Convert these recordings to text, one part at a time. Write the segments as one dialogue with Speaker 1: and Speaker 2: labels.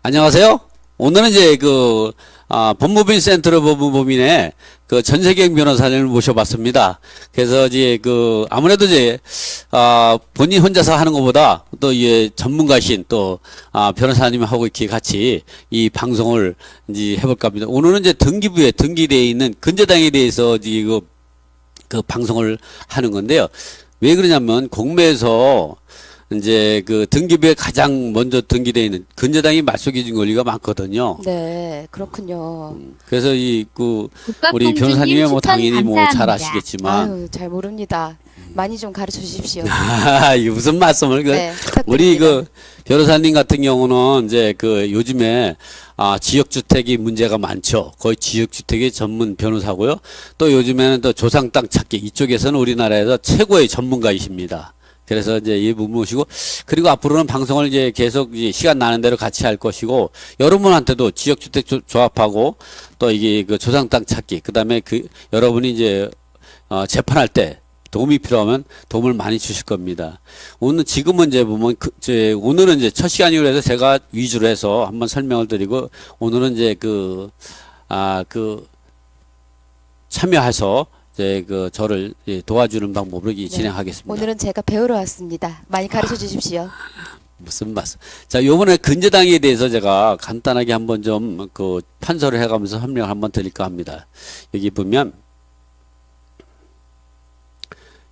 Speaker 1: 안녕하세요. 오늘은 이제 그 아, 법무빈 센터로 법무법인의 그 전세경 변호사님을 모셔봤습니다. 그래서 이제 그 아무래도 이제 아 본인 혼자서 하는 것보다 또 이제 전문가신 또 아, 변호사님하고 이렇게 같이 이 방송을 이제 해볼까 합니다. 오늘은 이제 등기부에 등기되어 있는 근저당에 대해서 이제 그, 그 방송을 하는 건데요. 왜 그러냐면 공매에서 이제 그 등기부에 가장 먼저 등기되어 있는 근저당이 말소기준 권리가 많거든요.
Speaker 2: 네, 그렇군요.
Speaker 1: 그래서 이그
Speaker 3: 국밥
Speaker 1: 우리
Speaker 3: 공주님
Speaker 1: 변호사님이 뭐 당연히 뭐 잘. 아시겠지만
Speaker 2: 아유, 잘 모릅니다. 많이 좀 가르쳐 주십시오.
Speaker 1: 아, 이게 무슨 말씀을 그
Speaker 2: 네,
Speaker 1: 우리 그
Speaker 2: 부탁드립니다.
Speaker 1: 변호사님 같은 경우는 이제 그 요즘에 아 지역 주택이 문제가 많죠. 거의 지역 주택의 전문 변호사고요. 또 요즘에는 또 조상 땅 찾기 이쪽에서는 우리나라에서 최고의 전문가이십니다. 그래서 이제 이 부분 모시고 그리고 앞으로는 방송을 이제 계속 이제 시간 나는 대로 같이 할 것이고 여러분한테도 지역 주택 조- 조합하고 또 이게 그 조상 땅 찾기 그다음에 그 여러분이 이제 어 재판할 때 도움이 필요하면 도움을 많이 주실 겁니다. 오늘 지금은 이제 보면 그, 제 오늘은 이제 첫 시간이라 해서 제가 위주로 해서 한번 설명을 드리고 오늘은 이제 그 아, 그 참여해서 이제 그 저를 예, 도와주는 방법으로 이 진행하겠습니다.
Speaker 2: 오늘은 제가 배우러 왔습니다. 많이 가르쳐 주십시오.
Speaker 1: 무슨 말씀? 자, 요번에 근저당에 대해서 제가 간단하게 한번 좀 그 판서를 해가면서 설명을 한번 드릴까 합니다. 여기 보면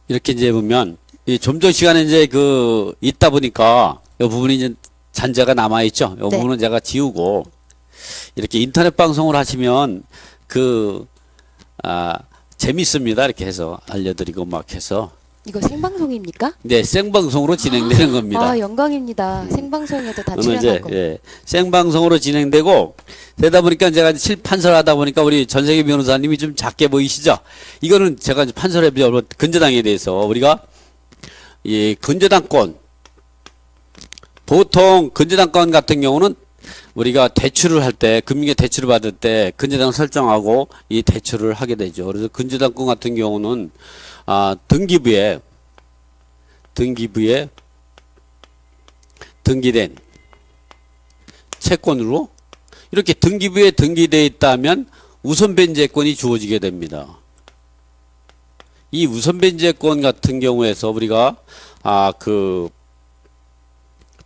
Speaker 1: 이렇게 이제 보면 이좀전 시간에 이제 그 있다 보니까 이 부분이 이제 잔재가 남아 있죠. 이
Speaker 2: 네.
Speaker 1: 부분은 제가 지우고 이렇게 인터넷 방송을 하시면 그 아, 재밌습니다. 이렇게 해서 알려드리고 막 해서
Speaker 2: 이거 생방송입니까?
Speaker 1: 네 생방송으로 진행되는 겁니다.
Speaker 2: 아, 영광입니다. 생방송에도 다
Speaker 1: 그러면
Speaker 2: 출연할
Speaker 1: 이제
Speaker 2: 겁니다.
Speaker 1: 예, 생방송으로 진행되고 되다 보니까 제가 이제 실 판설하다 보니까 우리 전세계 변호사님이 좀 작게 보이시죠? 이거는 제가 이제 판설해 보 근저당에 대해서 우리가 이 근저당권 보통 근저당권 같은 경우는 우리가 대출을 할 때 금융계 대출을 받을 때 근저당 설정하고 이 대출을 하게 되죠. 그래서 근저당권 같은 경우는 아 등기부에 등기부에 등기된 채권으로 이렇게 등기부에 등기되어 있다면 우선 변제권이 주어지게 됩니다. 이 우선 변제권 같은 경우에서 우리가 아 그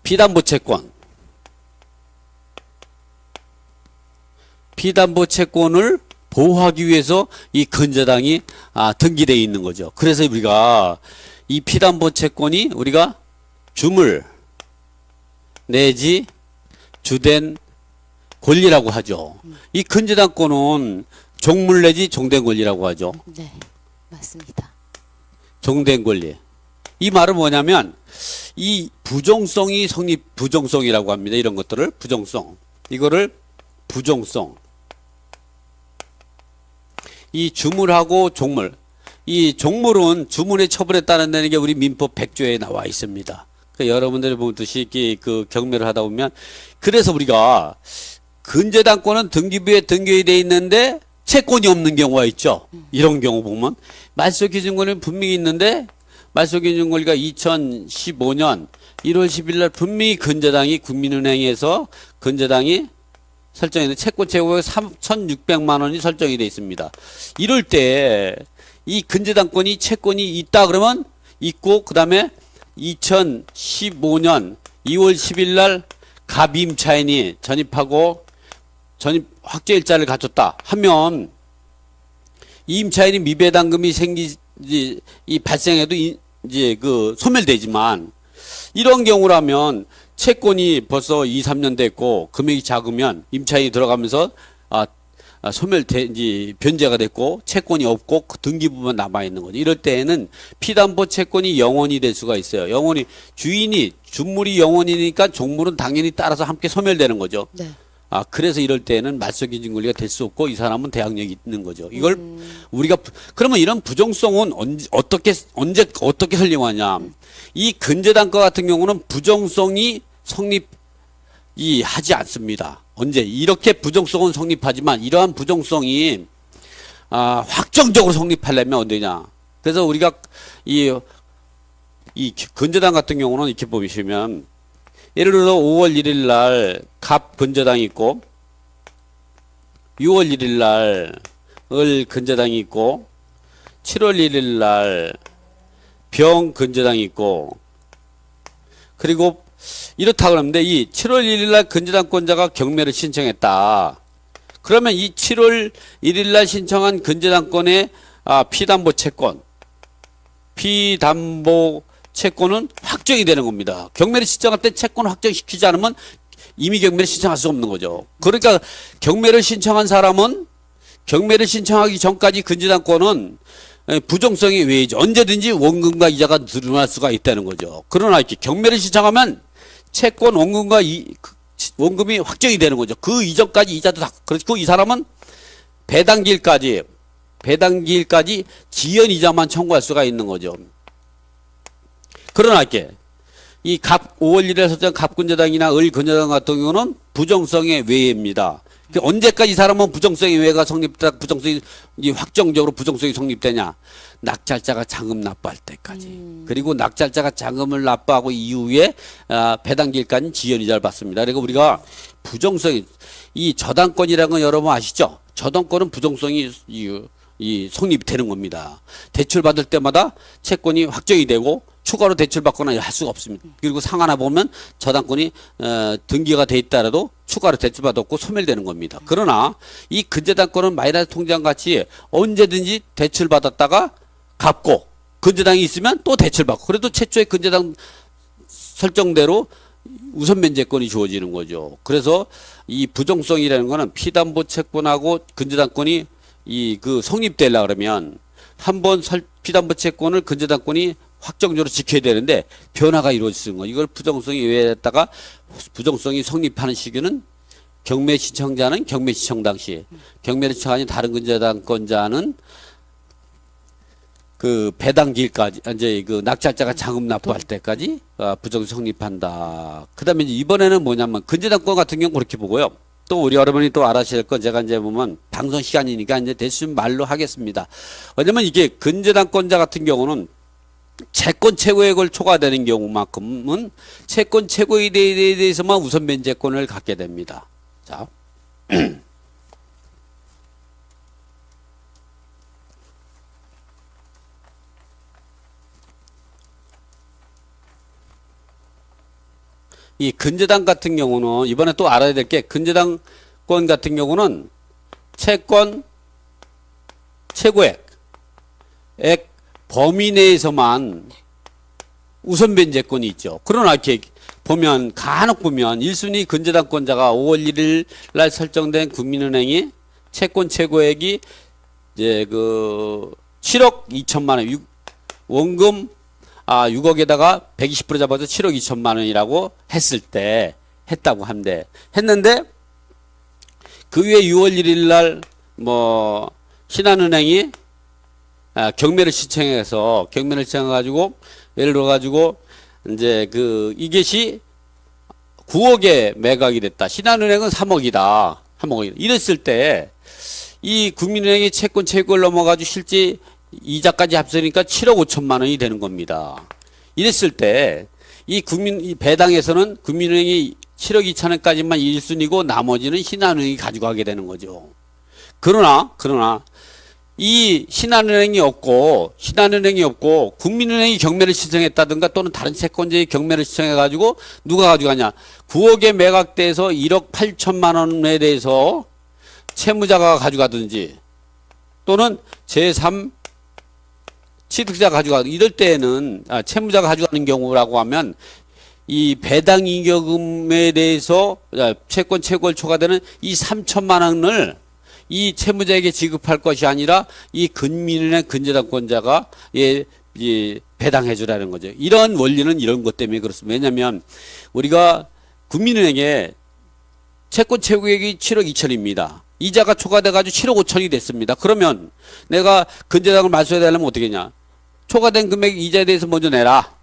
Speaker 1: 피담보 채권 피담보 채권을 보호하기 위해서 이 근저당이 아 등기되어 있는 거죠. 그래서 우리가 이 피담보 채권이 우리가 주물 내지 주된 권리라고 하죠. 이 근저당권은 종물 내지 종된 권리라고 하죠.
Speaker 2: 네, 맞습니다.
Speaker 1: 종된 권리. 이 말은 뭐냐면 이 부정성이 성립 부정성이라고 합니다. 이런 것들을 부정성. 이거를 부정성. 이 주물하고 종물. 이 종물은 주문의 처벌에 따른다는 게 우리 민법 100조에 나와 있습니다. 그 여러분들이 보듯이 그 경매를 하다 보면 그래서 우리가 근저당권은 등기부에 등기돼 있는데 채권이 없는 경우가 있죠. 이런 경우 보면 말소 기준권은 분명히 있는데 말소 기준권리가 2015년 1월 10일 날 분명히 근저당이 국민은행에서 근저당이 설정했는 채권 최고액 3,600만 원이 설정이 돼 있습니다. 이럴 때 이 근저당권이 채권이 있다 그러면 있고 그다음에 2015년 2월 10일 날 갑임차인이 전입하고 전입 확정일자를 갖췄다 하면 이 임차인이 미배당금이 생기지 이 발생해도 이- 이제 그 소멸되지만 이런 경우라면 채권이 벌써 2, 3년 됐고 금액이 작으면 임차인이 들어가면서 아, 아 소멸돼 이제 변제가 됐고 채권이 없고 그 등기부만 남아 있는 거죠. 이럴 때에는 피담보 채권이 영원이 될 수가 있어요. 영원히 주인이 준물이 영원이니까 종물은 당연히 따라서 함께 소멸되는 거죠.
Speaker 2: 네.
Speaker 1: 아 그래서 이럴 때는 말소기준 권리가 될 수 없고 이 사람은 대항력이 있는 거죠. 이걸 우리가 부- 그러면 이런 부정성은 언제 어떻게 언제 어떻게 설명하냐? 이 근저당과 같은 경우는 부정성이 성립 이 하지 않습니다. 언제 이렇게 부정성은 성립하지만 이러한 부정성이 아 확정적으로 성립하려면 어디냐? 그래서 우리가 이 이 근저당 같은 경우는 이렇게 보시면 예를 들어 5월 1일 날 갑 근저당이 있고 6월 1일 날 을 근저당이 있고 7월 1일 날 병 근저당이 있고 그리고 이렇다 그러는데 이 7월 1일 날 근저당권자가 경매를 신청했다. 그러면 이 7월 1일 날 신청한 근저당권의 아, 피담보 채권 피담보 채권은 확정이 되는 겁니다. 경매를 신청할 때 채권 확정시키지 않으면 이미 경매를 신청할 수 없는 거죠. 그러니까 경매를 신청한 사람은 경매를 신청하기 전까지 근저당권은 에, 부정성이 외이죠. 언제든지 원금과 이자가 늘어날 수가 있다는 거죠. 그러나 이렇게 경매를 신청하면 채권 원금과 이, 그, 원금이 확정이 되는 거죠. 그 이전까지 이자도 다 그렇고 이 사람은 배당기일까지 배당기일까지 지연 이자만 청구할 수가 있는 거죠. 그러나 이렇게 이갑 5월 1일에 설정 갑근저당이나 을근저당 같은 경우는 부정성의 외입니다. 그 언제까지 이 사람은 부정성의 외가 성립다 부정성이 이 확정적으로 부정성이 성립되냐 낙찰자가 잔금 납부할 때까지 그리고 낙찰자가 잔금을 납부하고 이후에 아, 배당기일까지 지연이자를 받습니다. 그리고 우리가 부정성이 이 저당권이라는 건 여러분 아시죠? 저당권은 부정성이 이, 이 성립이 되는 겁니다. 대출 받을 때마다 채권이 확정이 되고 추가로 대출 받거나 할 수가 없습니다. 그리고 상 하나 보면 저당권이 어, 등기가 돼 있다라도 추가로 대출 받았고 소멸되는 겁니다. 그러나 이 근저당권은 마이너스 통장 같이 언제든지 대출 받았다가 갚고 근저당이 있으면 또 대출 받고 그래도 최초의 근저당 설정대로 우선 면제권이 주어지는 거죠. 그래서 이 부정성이라는 거는 피담보 채권하고 근저당권이 이 그 성립되려 그러면 한번 피담보 채권을 근저당권이 확정적으로 지켜야 되는데 변화가 이루어지는 거. 이걸 부정성이 외에다가 부정성이 성립하는 시기는 경매 신청자는 경매 신청 당시, 경매를 신청하는 다른 근저당권자는 그 배당기일까지 이제 그 낙찰자가 자금 납부할 때까지 어, 부정 성립한다. 그다음에 이번에는 뭐냐면 근저당권 같은 경우 그렇게 보고요. 또 우리 여러분이 또 알아실 건 제가 이제 보면 방송 시간이니까 이제 대충 말로 하겠습니다. 왜냐면 이게 근저당권자 같은 경우는 채권 최고액을 초과되는 경우만큼은 채권 최고액에 대해서만 우선 면제권을 갖게 됩니다. 자. 이 근저당 같은 경우는 이번에 또 알아야 될 게 근저당권 같은 경우는 채권 최고액 액 범위 내에서만 우선 변제권이 있죠. 그러나 이렇게 보면 간혹 보면 1순위 근저당권자가 5월 1일 날 설정된 국민은행이 채권 최고액이 이제 그 7억 2천만 원 육- 원금 아 6억에다가 120% 잡아서 7억 2천만 원이라고 했을 때 했다고 한데 했는데 그 위에 6월 1일 날 뭐 신한은행이 아, 경매를 신청해서 경매를 신청해가지고 예를 들어가지고 이제 그 이것이 9억에 매각이 됐다. 신한은행은 3억이다. 3억이 이랬을 때 이 국민은행이 채권 채권을 넘어가지고 실제 이자까지 합치니까 7억 5천만 원이 되는 겁니다. 이랬을 때 이 국민 이 배당에서는 국민은행이 7억 2천 원까지만 1순위고 나머지는 신한은행이 가져가게 되는 거죠. 그러나 그러나 이 신한은행이 없고 신한은행이 없고 국민은행이 경매를 신청했다든가 또는 다른 채권자의 경매를 신청해 가지고 누가 가져가냐? 9억에 매각돼서 1억 8천만 원에 대해서 채무자가 가져가든지 또는 제3 취득자가 가져가 이럴 때에는 아, 채무자가 가져가는 경우라고 하면 이 배당 잉여금에 대해서 아, 채권 채권 초과되는 이 3천만 원을 이 채무자에게 지급할 것이 아니라 이 근민은행 근저당권자가 예, 예, 배당해 주라는 거죠. 이런 원리는 이런 것 때문에 그렇습니다. 왜냐하면 우리가 국민은행에 채권 최고액이 7억 2천입니다. 이자가 초과돼 가지고 7억 5천이 됐습니다. 그러면 내가 근저당을 맞춰야 되려면 어떻게 하냐? 초과된 금액 이자에 대해서 먼저 내라.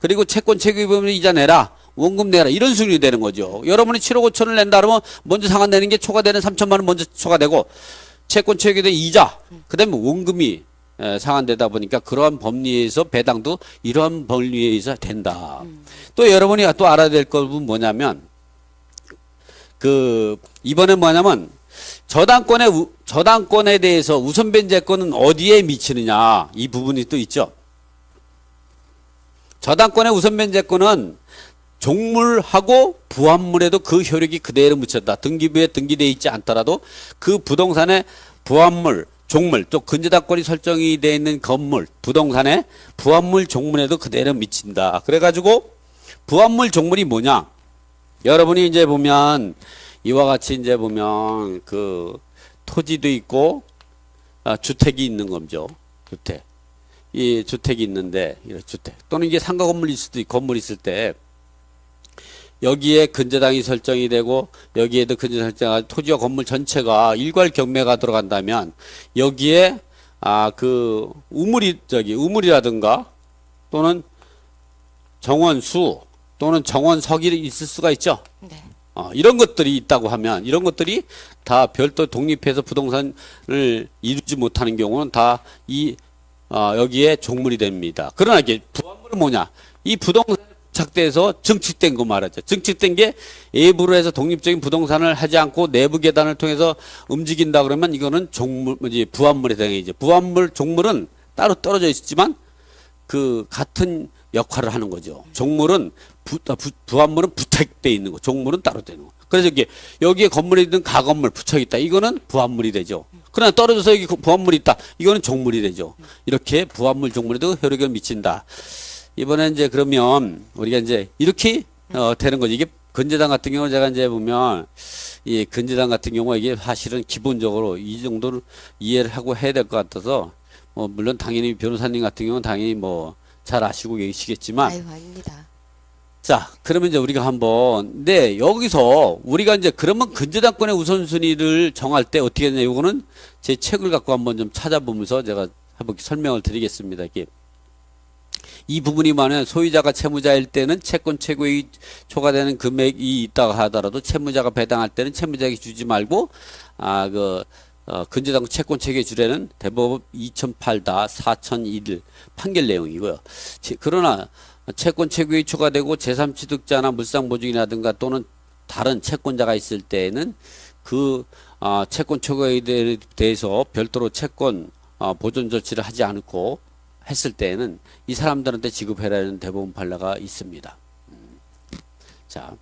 Speaker 1: 그리고 채권 최고액 보면 이자 내라. 원금 내라. 이런 수준이 되는 거죠. 여러분이 7억 5천을 낸다 그러면 먼저 상환 내는 게 초과되는 3천만 원 먼저 초과되고 채권 최고액에 대한 이자, 그다음에 원금이 에, 상한되다 보니까 그러한 법리에서 배당도 이러한 법리에 의해서 된다. 또 여러분이 또 알아야 될 것은 뭐냐면 그 이번에 뭐냐면 저당권의 우- 저당권에 대해서 우선 변제권은 어디에 미치느냐 이 부분이 또 있죠. 저당권의 우선 변제권은 종물하고 부합물에도 그 효력이 그대로 묻혔다. 등기부에 등기되어 있지 않더라도 그 부동산의 부합물, 종물, 또 근저당권이 설정이 되어 있는 건물, 부동산의 부합물 종물에도 그대로 미친다. 그래가지고 부합물 종물이 뭐냐? 여러분이 이제 보면 이와 같이 이제 보면 그 토지도 있고 아, 주택이 있는 거죠. 주택. 이 주택이 있는데 이런 주택 또는 이게 상가 건물일 수도 있고 건물이 있을 때 여기에 근저당이 설정이 되고 여기에도 근저당 설정가 토지와 건물 전체가 일괄 경매가 들어간다면 여기에 아 그 우물이 저기 우물이라든가 또는 정원수 또는 정원석이 있을 수가 있죠.
Speaker 2: 네.
Speaker 1: 어, 이런 것들이 있다고 하면 이런 것들이 다 별도 독립해서 부동산을 이루지 못하는 경우는 다 이 어, 여기에 종물이 됩니다. 그러나 이게 부합물은 뭐냐? 이 부동산 착대해서 증축된 거 말하죠. 증축된 게 외부로 해서 독립적인 부동산을 하지 않고 내부 계단을 통해서 움직인다 그러면 이거는 종물, 뭐지 부합물에 해당이죠. 부합물, 종물은 따로 떨어져 있지만 그 같은 역할을 하는 거죠. 종물은 부, 아, 부, 부합물은 부착돼 있는 거, 종물은 따로 되는 거. 그래서 이게 여기에 건물이 있는 가건물 부착 있다. 이거는 부합물이 되죠. 그러나 떨어져서 여기 부합물이 있다. 이거는 종물이 되죠. 이렇게 부합물 종물에도 효력을 미친다. 이번에 이제 그러면 우리가 이제 이렇게 어, 되는 거지. 이게 근저당 같은 경우 제가 이제 보면 이 근저당 같은 경우 이게 사실은 기본적으로 이 정도를 이해를 하고 해야 될 것 같아서 뭐 물론 당연히 변호사님 같은 경우는 당연히 뭐 잘 아시고 계시겠지만
Speaker 2: 아유 아닙니다.
Speaker 1: 자, 그러면 이제 우리가 한번, 네, 여기서 우리가 이제 그러면 근저당권의 우선순위를 정할 때 어떻게 했냐, 요거는 제 책을 갖고 한번 좀 찾아보면서 제가 한번 설명을 드리겠습니다. 이게. 이 부분이 뭐냐면 소유자가 채무자일 때는 채권 최고의 초과되는 금액이 있다고 하더라도 채무자가 배당할 때는 채무자에게 주지 말고 아그 어, 근저당 채권 체계 주례는 대법원 2008다 4001 판결 내용이고요. 제- 그러나 채권 최고의 초과되고 제3취득자나 물상 보증이라든가 또는 다른 채권자가 있을 때에는 그 아, 채권 초과에 대- 대해서 별도로 채권 어, 보존 조치를 하지 않고 했을 때에는 이 사람들한테 지급해라는 대법원 판례가 있습니다. 음. 자,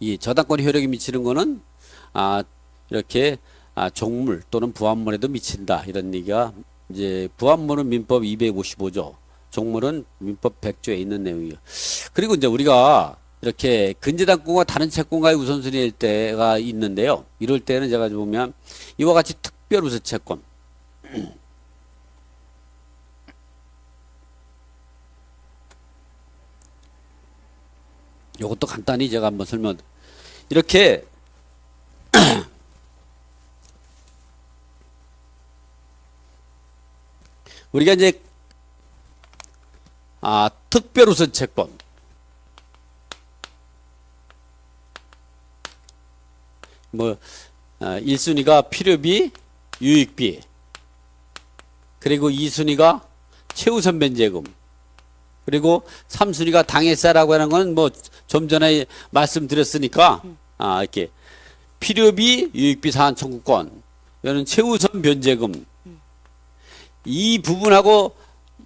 Speaker 1: 이 저당권 효력이 미치는 거는 아 이렇게 아 종물 또는 부합물에도 미친다 이런 얘기가 이제 부합물은 민법 255조, 종물은 민법 100조에 있는 내용이에요. 그리고 이제 우리가 이렇게 근저당권과 다른 채권과의 우선순위일 때가 있는데요. 이럴 때는 제가 보면 이와 같이 특별 우선 채권 요것도 간단히 제가 한번 설명. 이렇게 우리가 이제 아 특별 우선 채권 뭐 아, 1순위가 필요비, 유익비. 그리고 2순위가 최우선 변제금 그리고 3순위가 당해사라고 하는 건 뭐 좀 전에 말씀드렸으니까 아 이렇게 필요비, 유익비 사안 청구권 이거는 최우선 변제금 이 부분하고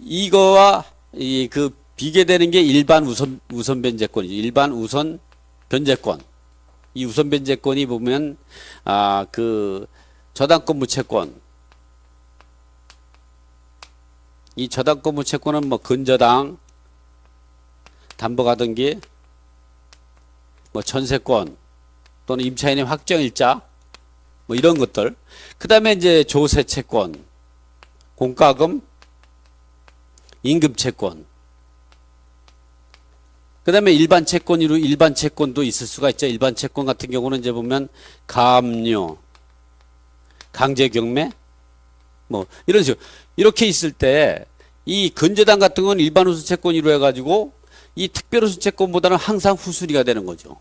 Speaker 1: 이거와 이 그 비교되는 게 일반 우선 우선 변제권이죠. 일반 우선 변제권. 이 우선 변제권이 보면 아 그 저당권 무채권 이 저당권 무채권은 뭐 근저당 담보가등기 뭐 전세권 또는 임차인의 확정일자 뭐 이런 것들. 그 다음에 이제 조세채권 공과금 임금채권. 그 다음에 일반 채권으로 일반 채권도 있을 수가 있죠. 일반 채권 같은 경우는 이제 보면 가압류 강제경매 뭐 이런 식으로. 이렇게 있을 때 이 근저당 같은 건 일반 우수 채권으로 해가지고 이 특별 우수 채권보다는 항상 후순위가 되는 거죠.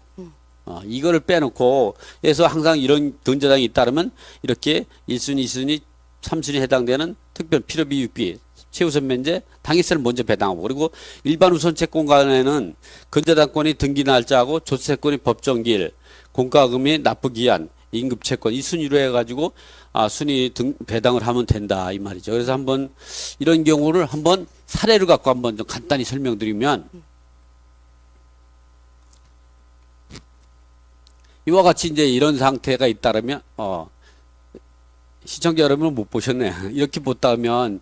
Speaker 1: 어, 이거를 빼놓고 해서 항상 이런 근저당이 잇따르면 이렇게 1순위, 2순위 3순위 해당되는 특별 필요비 육비 최우선 면제 당일세를 먼저 배당하고 그리고 일반 우선 채권 간에는 근저당권이 등기 날짜하고 조세권이 법정기일 공과금이 납부 기한 임급 채권 이 순위로 해가지고 아 순위 등 배당을 하면 된다 이 말이죠. 그래서 한번 이런 경우를 한번 사례를 갖고 한번 좀 간단히 설명드리면 이와 같이 이제 이런 상태가 있다면 어 시청자 여러분은 못 보셨네. 이렇게 보다면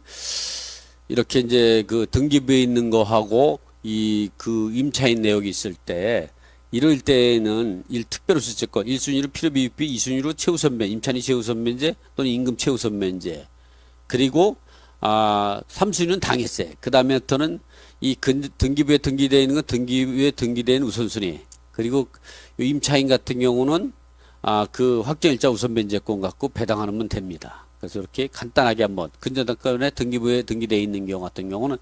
Speaker 1: 이렇게 이제 그 등기부에 있는 거하고 이 그 임차인 내역이 있을 때 이럴 때는 일 특별우수채권 1순위로 필요비 육비 2순위로 최우선 면 임차인이 최우선 면제 또는 임금 최우선 면제. 그리고 아 3순위는 당해세 그 다음에부터는 이 근, 등기부에 등기되어 있는 건 등기부에 있는 우선순위. 그리고 이 임차인 같은 경우는 아 그 확정일자 우선 면제권 갖고 배당하면 됩니다. 그래서 이렇게 간단하게 한번 근저당권에 등기부에 등기되어 있는 경우 같은 경우는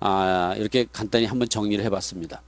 Speaker 1: 아 이렇게 간단히 한번 정리를 해봤습니다.